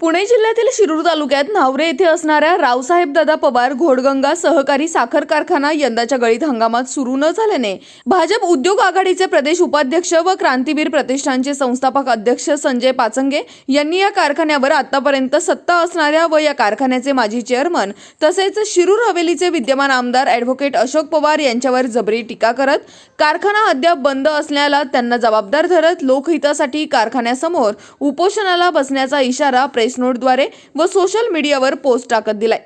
पुणे जिल्ह्यातील शिरूर तालुक्यात न्हावरे येथे असणाऱ्या रावसाहेब दादा पवार घोडगंगा सहकारी साखर कारखाना यंदाच्या गळीत हंगामात सुरू न झाल्याने भाजप उद्योग आघाडीचे प्रदेश उपाध्यक्ष व क्रांतीवीर प्रतिष्ठानचे संस्थापक अध्यक्ष संजय पाचंगे यांनी या कारखान्यावर आतापर्यंत सत्ता असणाऱ्या व या कारखान्याचे माजी चेअरमन तसेच शिरूर हवेलीचे विद्यमान आमदार ॲडव्होकेट अशोक पवार यांच्यावर जबरी टीका करत कारखाना अद्याप बंद असल्याला त्यांना जबाबदार धरत लोकहितासाठी कारखान्यासमोर उपोषणाला बसण्याचा इशारा प्रेस नोटद्वारे व सोशल मीडियावर पोस्ट टाकत दिलाय.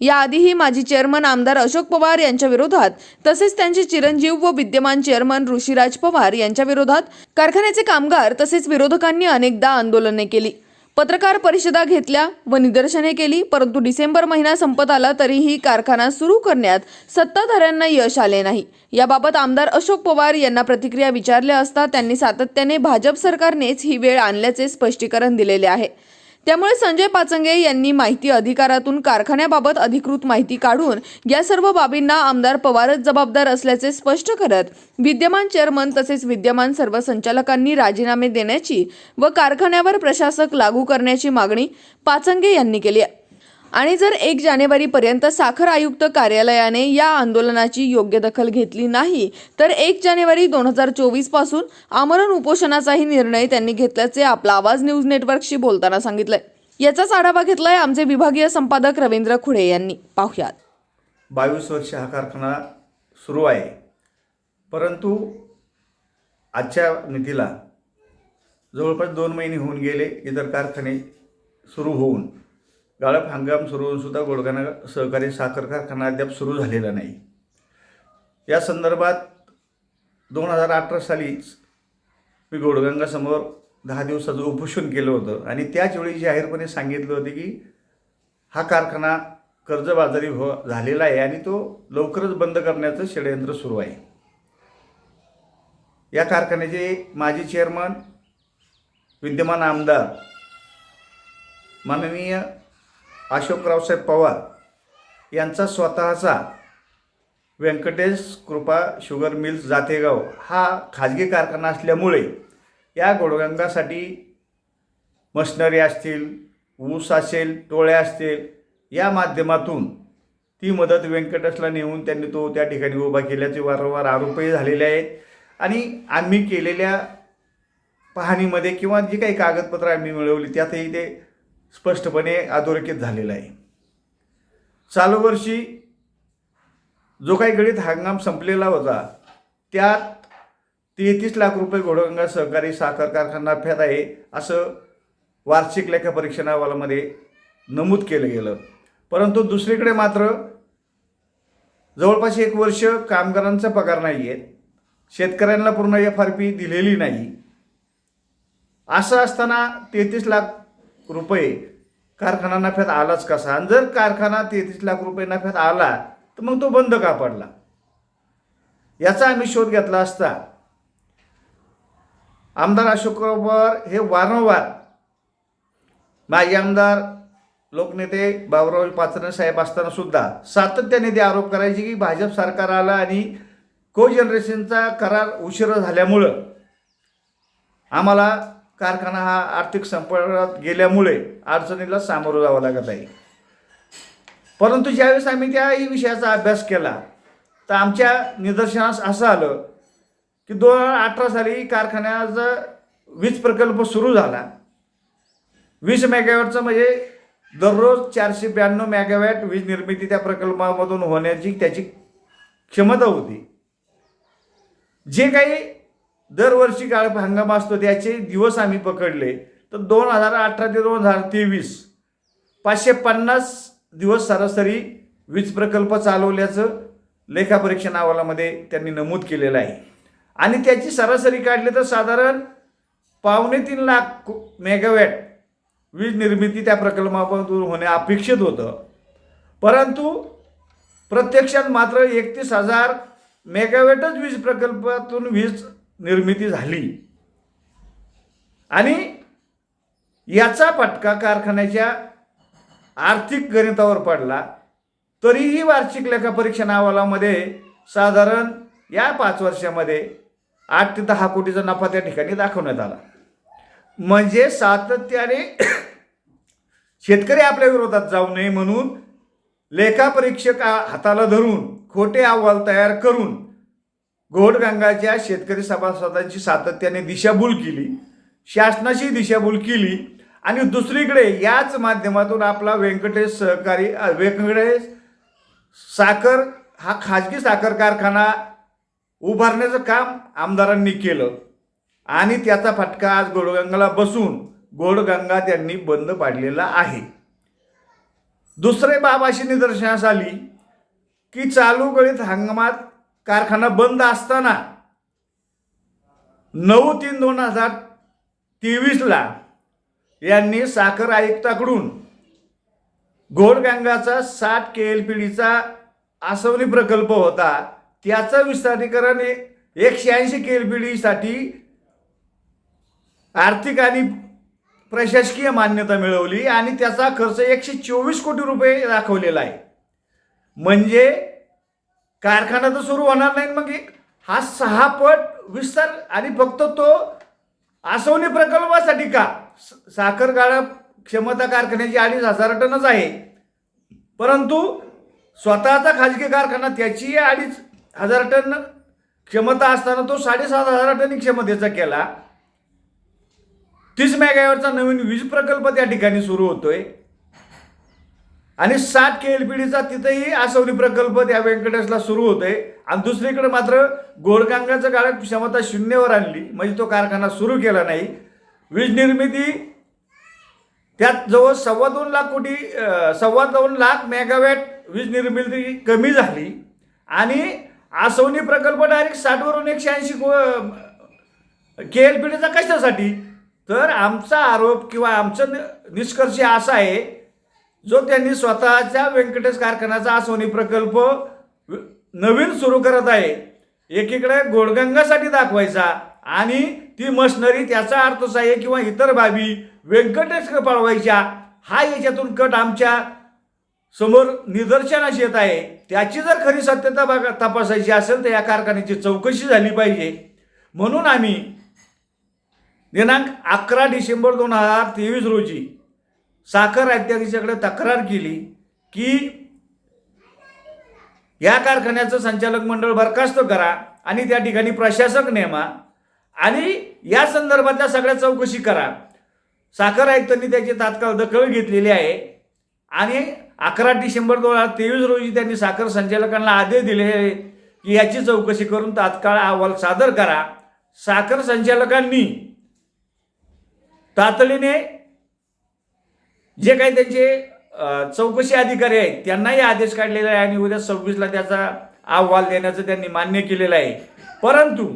याआधीही माजी चेअरमन आमदार अशोक पवार यांच्या विरोधात तसेच त्यांचे चिरंजीव व विद्यमान चेअरमन ऋषीराज पवार यांच्या विरोधात कारखान्याचे कामगार तसेच विरोधकांनी अनेकदा आंदोलने केली. पत्रकार परिषदा घेतल्या व निदर्शने केली परंतु डिसेंबर महिना संपत आला तरीही कारखाना सुरू करण्यात सत्ताधाऱ्यांना यश आले नाही. याबाबत आमदार अशोक पवार यांना प्रतिक्रिया विचारल्या असता त्यांनी सातत्याने भाजप सरकारनेच ही वेळ आणल्याचे स्पष्टीकरण दिलेले आहे. त्यामुळे संजय पाचंगे यांनी माहिती अधिकारातून कारखान्याबाबत अधिकृत माहिती काढून या सर्व बाबींना आमदार पवारच जबाबदार असल्याचे स्पष्ट करत विद्यमान चेअरमन तसेच विद्यमान सर्व संचालकांनी राजीनामे देण्याची व कारखान्यावर प्रशासक लागू करण्याची मागणी पाचंगे यांनी केली आहे. आणि जर एक जानेवारीपर्यंत साखर आयुक्त कार्यालयाने या आंदोलनाची योग्य दखल घेतली नाही तर एक जानेवारी दोन हजार चोवीसपासून आमरण उपोषणाचाही निर्णय त्यांनी घेतल्याचे आपला आवाज न्यूज नेटवर्कशी बोलताना सांगितलंय. याचाच आढावा घेतलाय आमचे विभागीय संपादक रवींद्र खुडे यांनी. पाहुयात. बावीस वर्ष हा कारखाना सुरू आहे. परंतु आजच्या मितीला जवळपास दोन महिने होऊन गेले इतर कारखाने सुरू होऊन. गाळप हंगाम सुरू होऊन सुद्धा गोडगाणा सहकारी साखर कारखाना अद्याप सुरू झालेला नाही. या संदर्भात दोन हजार अठरा सालीच मी गोडगंगासमोर दहा दिवसाचं उपोषण केलं होतं आणि त्याच वेळी जाहीरपणे सांगितलं होतं की हा कारखाना कर्जबाजारी हो झालेला आहे आणि तो लवकरच बंद करण्याचं षडयंत्र सुरू आहे. या कारखान्याचे माजी चेअरमन विद्यमान आमदार माननीय अशोकरावसाहेब पवार यांचा स्वतःचा व्यंकटेश कृपा शुगर मिल्स जातेगाव हा खाजगी कारखाना असल्यामुळे या गोडगंगासाठी मशनरी असतील ऊस असेल टोळ्या असतील या माध्यमातून ती मदत व्यंकटेशला नेऊन त्यांनी तो त्या ठिकाणी उभा केल्याचे वारंवार आरोपही झालेले आहेत. आणि आम्ही केलेल्या पाहणीमध्ये किंवा जी काही कागदपत्रं आम्ही मिळवली त्यातही ते स्पष्टपणे अधोरेखित झालेला आहे. चालू वर्षी जो काही गणित हंगाम संपलेला होता त्यात तेहतीस लाख रुपये घोडगंगा सहकारी साखर कारखाना नफ्यात आहे असं वार्षिक लेखापरीक्षण अहवालामध्ये नमूद केलं गेलं. परंतु दुसरीकडे मात्र जवळपास एक वर्ष कामगारांचा पगार नाही आहे शेतकऱ्यांना पूर्ण एफ आर पी दिलेली नाही. असं असताना तेहतीस लाख रुपये. कारखाना नफ्यात आलाच कसा? आणि जर कारखाना तेहतीस लाख रुपये नफ्यात आला तर मग तो बंद का पडला? याचा आम्ही शोध घेतला असता. आमदार अशोक पवार हे वारंवार माजी आमदार लोकनेते बाबुराव पाचरण साहेब असताना सुद्धा सातत्याने ते आरोप करायचे की भाजप सरकार आलं आणि को जनरेशनचा करार उशीर झाल्यामुळं आम्हाला कारखाना हा आर्थिक संपर्कात गेल्यामुळे अडचणीला सामोरं जावं लागत आहे. परंतु ज्यावेळेस आम्ही त्याही विषयाचा अभ्यास केला तर आमच्या निदर्शनास असं आलं की दोन हजार अठरा साली कारखान्याचा वीज प्रकल्प सुरू झाला. वीस मेगावॅटचं म्हणजे दररोज चारशे ब्याण्णव मेगावॅट वीज निर्मिती त्या प्रकल्पामधून होण्याची त्याची क्षमता होती. जे काही दरवर्षी काळ हंगाम असतो त्याचे दिवस आम्ही पकडले. तर दोन हजार अठरा ते दोन हजार तेवीस पाचशे पन्नास दिवस सरासरी वीज प्रकल्प चालवल्याचं लेखापरीक्षण अहवालामध्ये त्यांनी नमूद केलेलं आहे. आणि त्याची सरासरी काढली तर साधारण पावणे तीन लाख मेगावॅट वीज निर्मिती त्या प्रकल्पामधून होणे अपेक्षित होतं. परंतु प्रत्यक्षात मात्र एकतीस हजार मेगावॅटच वीज प्रकल्पातून वीज निर्मिती झाली. आणि याचा फटका कारखान्याच्या आर्थिक गणितावर पडला तरीही वार्षिक लेखापरीक्षण अहवालामध्ये साधारण या पाच वर्षामध्ये आठ ते दहा कोटीचा नफा त्या ठिकाणी दाखवण्यात आला. म्हणजे सातत्याने शेतकरी आपल्या विरोधात जाऊ नये म्हणून लेखापरीक्षक हाताला धरून खोटे अहवाल तयार करून घोडगंगाच्या शेतकरी सभासदांची सातत्याने दिशाभूल केली शासनाची दिशाभूल केली आणि दुसरीकडे याच माध्यमातून आपला व्यंकटेश सहकारी व्यंकटेश साखर हा खाजगी साखर कारखाना उभारण्याचं काम आमदारांनी केलं. आणि त्याचा फटका आज गोडगंगाला बसून गोडगंगा त्यांनी बंद पाडलेला आहे. दुसरे बाब अशी निदर्शनास आली की चालू गळीत हंगामात कारखाना बंद असताना नऊ तीन दोन हजार तेवीसला यांनी साखर आयुक्ताकडून घोडगंगाचा साठ के एल पी डीचा आसवणी प्रकल्प होता. त्याचं विस्तारीकरण एकशे ऐंशी के एल पी डीसाठी आर्थिक आणि प्रशासकीय मान्यता मिळवली आणि त्याचा खर्च एकशे चोवीस कोटी रुपये दाखवलेला आहे. म्हणजे कारखाना तर सुरू होणार नाही मग एक हा सहा पट विस्तार आणि फक्त तो आसवणी प्रकल्पासाठी का? स- साखर गाळा क्षमता कारखान्याची अडीच हजार टनच आहे. परंतु स्वतःचा खाजगी कारखाना त्याची अडीच हजार टन क्षमता असताना तो साडेसात हजार टन क्षमतेचा केला. तीस मेगावरचा नवीन वीज प्रकल्प त्या ठिकाणी सुरू होतोय. आणि साठ के एल पी डीचा तिथेही आसवली प्रकल्प त्या व्यंकटेशला सुरू होतोय. आणि दुसरीकडे मात्र गोडगांगाचं गाळप क्षमता शून्यवर आणली. म्हणजे तो कारखाना सुरू केला नाही. वीज निर्मिती त्यात जवळ सव्वा दोन लाख कोटी सव्वा दोन लाख मेगावॅट वीज निर्मिती कमी झाली. आणि आसवनी प्रकल्प डायरेक्ट साठवरून एकशे ऐंशी के एल पी डीचा कशासाठी? तर आमचा आरोप किंवा आमचं नि- निष्कर्ष असा आहे जो त्यांनी स्वतःच्या व्यंकटेश कारखान्याचा आसवनी प्रकल्प नवीन सुरू करत आहे एकीकडे गोडगंगासाठी दाखवायचा आणि ती मशनरी त्याचा अर्थसाह्य किंवा इतर बाबी व्यंकटेश पळवायच्या हा याच्यातून कट आमच्यासमोर निदर्शनास येत आहे. त्याची जर खरी सत्यता बघा तपासायची असेल तर या कारखान्याची चौकशी झाली पाहिजे. म्हणून आम्ही दिनांक अकरा डिसेंबर दोन हजार तेवीस रोजी साखर अध्यक्षाकडे तक्रार केली की या कारखान्याचं संचालक मंडळ बरखास्त करा आणि त्या ठिकाणी प्रशासक नेमा आणि या संदर्भातल्या सगळ्या चौकशी करा. साखर आयुक्तांनी त्याची तात्काळ दखल घेतलेली आहे आणि अकरा डिसेंबर दोन हजार तेवीस रोजी त्यांनी साखर संचालकांना आदेश दिले की याची चौकशी करून तात्काळ अहवाल सादर करा. साखर संचालकांनी तातडीने जे काही त्यांचे चौकशी अधिकारी आहेत त्यांनाही आदेश काढलेला आहे आणि उद्या सव्वीसला त्याचा अहवाल देण्याचं त्यांनी मान्य केलेलं आहे. परंतु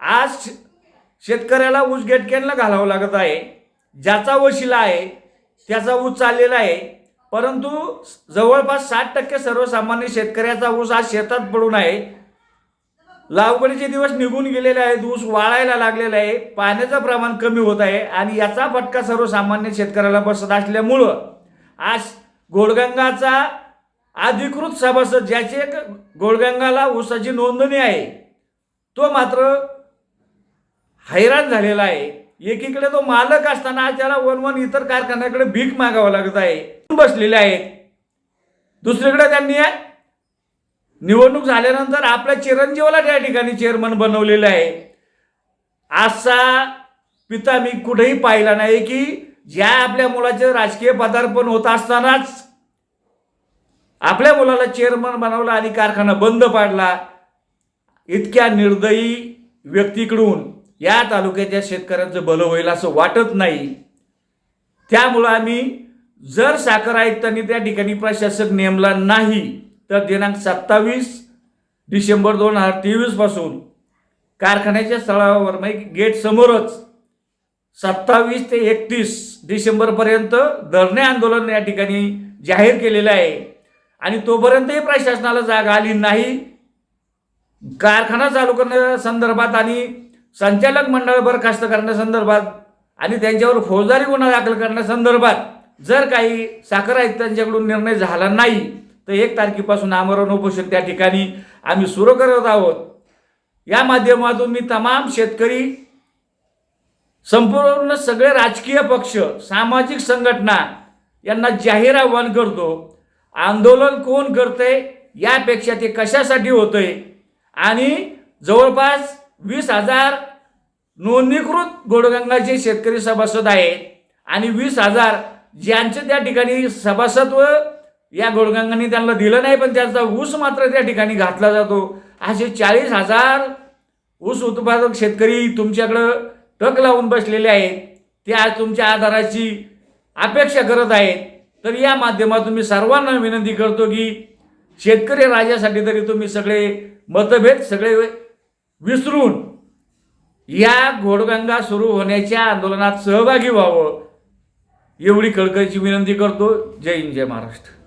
आज शेतकऱ्याला ऊस गेटकेनला घालावं लागत आहे ज्याचा वशिला आहे त्याचा ऊस चाललेला आहे. परंतु जवळपास साठ टक्के सर्वसामान्य शेतकऱ्याचा ऊस आज शेतात पडून आहे. लागवडीचे दिवस निघून गेलेले आहेत ऊस वाळायला लागलेला आहे पाण्याचं प्रमाण कमी होत आहे आणि याचा फटका सर्वसामान्य शेतकऱ्याला बसत असल्यामुळं आज गोडगंगाचा अधिकृत सभासद ज्याचे ग- गोडगंगाला ऊसाची नोंदणी आहे तो मात्र हैराण झालेला आहे. एकीकडे तो मालक असताना आज त्याला वन वन इतर कारखान्याकडे भीक मागावं लागत आहे बसलेले आहेत. दुसरीकडे त्यांनी निवडणूक झाल्यानंतर आपल्या चिरंजीवाला त्या ठिकाणी चेअरमन बनवलेलं आहे. असा पिता मी कुठेही पाहिला नाही की ज्या आपल्या मुलाचे राजकीय पदार्पण होत असतानाच आपल्या मुलाला चेअरमन बनवला आणि कारखाना बंद पाडला इतक्या निर्दयी व्यक्तीकडून या तालुक्याच्या शेतकऱ्यांचं भलं होईल असं वाटत नाही. त्यामुळं आम्ही जर साखर आयुक्तांनी त्या ठिकाणी प्रशासक नेमला नाही तर दिनांक सत्तावीस डिसेंबर दोन हजार तेवीसपासून कारखान्याच्या स्थळावर म्हणजे गेटसमोरच सत्तावीस ते एकतीस डिसेंबरपर्यंत धरणे आंदोलन या ठिकाणी जाहीर केलेलं आहे. आणि तोपर्यंतही प्रशासनाला जागा आली नाही. कारखाना चालू करण्यासंदर्भात आणि संचालक मंडळ बरखास्त करण्यासंदर्भात आणि त्यांच्यावर फौजदारी गुन्हा दाखल करण्यासंदर्भात जर काही साखर आयुक्तांच्याकडून निर्णय झाला नाही तर एक तारखेपासून आमरण उपोषण त्या ठिकाणी आम्ही सुरू करत आहोत. या माध्यमातून मी तमाम शेतकरी संपूर्ण सगळे राजकीय पक्ष सामाजिक संघटना यांना जाहीर आव्हान करतो आंदोलन कोण करतंय यापेक्षा ते कशासाठी होतंय? आणि जवळपास वीस हजार नोंदणीकृत गोडगंगाचे शेतकरी सभासद आहेत आणि वीस हजार ज्यांचे त्या ठिकाणी सभासत्व या गोडगंगांनी त्यांना दिलं नाही पण त्याचा ऊस मात्र त्या ठिकाणी घातला जातो. असे चाळीस हजार ऊस उत्पादक शेतकरी तुमच्याकडं टक लावून बसलेले आहेत. ते आज तुमच्या आधाराची अपेक्षा करत आहेत. तर या माध्यमातून मी सर्वांना विनंती करतो की शेतकरी राजासाठी तरी तुम्ही सगळे मतभेद सगळे विसरून या घोडगंगा सुरू होण्याच्या आंदोलनात सहभागी व्हावं एवढी कळकळीची विनंती करतो. जय हिंद जय महाराष्ट्र.